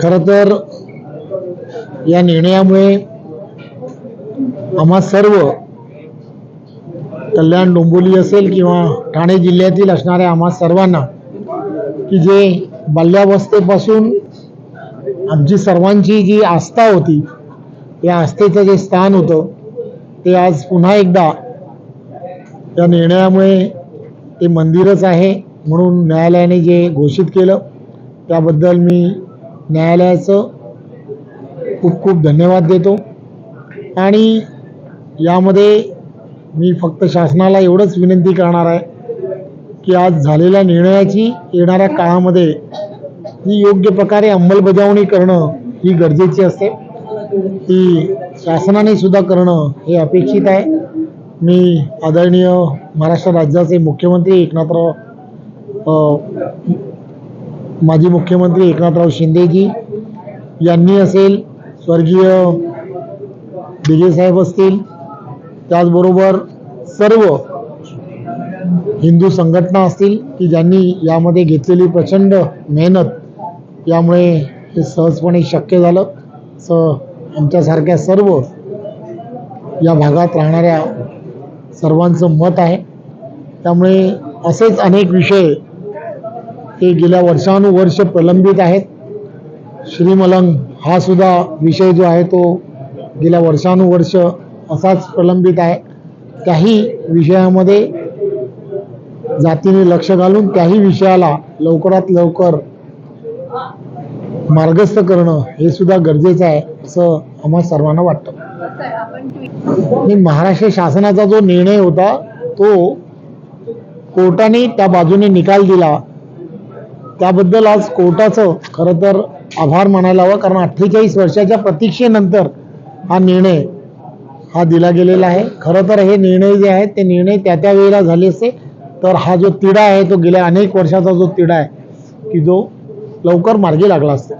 खर तर या निर्णयामुळे आम्हा सर्व कल्याण डोंबोली असेल किंवा ठाणे जिल्ह्यातील असणाऱ्या आम्हा सर्वांना की जे बाल्यावस्थेपासून आमची सर्वांची जी आस्था होती या आस्थेचं जे स्थान होतं ते आज पुन्हा एकदा या निर्णयामुळे ते मंदिरच आहे. म्हणून न्यायालयाने जे घोषित केलं त्याबद्दल मी न्यायालयाचं खूप खूप धन्यवाद देतो. आणि यामध्ये मी फक्त शासनाला एवढंच विनंती करणार आहे की आज झालेल्या निर्णयाची येणाऱ्या काळामध्ये ही योग्य प्रकारे अंमलबजावणी करणं ही गरजेची असते. ती शासनाने सुद्धा करणं हे अपेक्षित आहे. मी आदरणीय महाराष्ट्र राज्याचे मुख्यमंत्री एकनाथराव माजी मुख्यमंत्री एकनाथराव शिंदेजी यांनी असेल स्वर्गीय दिघे साहेब असतील त्याचबरोबर सर्व हिंदू संघटना असतील की ज्यांनी यामध्ये घेतलेली प्रचंड मेहनत यामुळे हे सहजपणे शक्य झालं. स आमच्यासारख्या सर्व या भागात राहणाऱ्या सर्वांचं मत आहे. त्यामुळे असेच अनेक विषय ते गेल्या वर्षानुवर्ष प्रलंबित आहेत. श्रीमलंग हा सुद्धा विषय जो आहे तो गेल्या वर्षानुवर्ष असाच प्रलंबित आहे. त्याही विषयामध्ये जातीने लक्ष घालून त्याही विषयाला लवकरात लवकर मार्गस्थ करणं हे सुद्धा गरजेचं आहे असं आम्हा सर्वांना वाटतं. आणि महाराष्ट्र शासनाचा जो निर्णय होता तो कोर्टाने त्या बाजूने निकाल दिला. त्याबद्दल आज कोर्टाचं खरं तर आभार मानायला हवं कारण अठ्ठेचाळीस वर्षाच्या प्रतीक्षेनंतर हा निर्णय हा दिला गेलेला आहे. खरं तर हे निर्णय जे आहेत ते निर्णय त्या त्या वेळेला झाले असते. तर हा जो तिढा आहे तो गेल्या अनेक वर्षाचा जो तिढा आहे की जो लवकर मार्गी लागला असतो.